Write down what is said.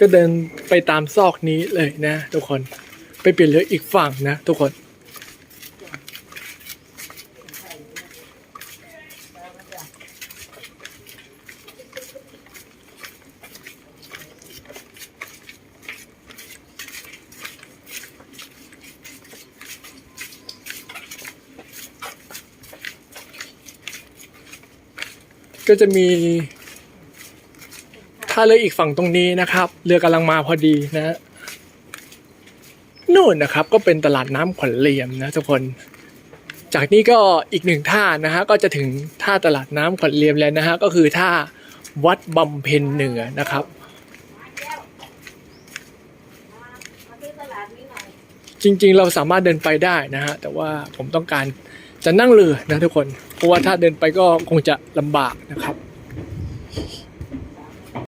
ก็เดินไปตามซอกนี้เลยนะ ทุกคนไปเปลี่ยนเรืออีกฝั่งนะ ทุกคน ก็จะมีาเรืออีกฝั่งตรงนี้นะครับ เรือกำลังมาพอดีนะนู่นนะครับก็เป็นตลาดน้ำขวัญเหลี่ยมนะทุกคน จากนี้ก็อีกหนึ่งท่านะฮะก็จะถึงท่าตลาดน้ำขวัญเหลี่ยมแล้วนะฮะก็คือท่าวัดบำเพ็ญเหนือนะครับ จริงๆเราสามารถเดินไปได้นะฮะแต่ว่าผมต้องการจะนั่งเรือนะทุกคน เพราะว่าถ้าเดินไปก็คงจะลำบากนะครับ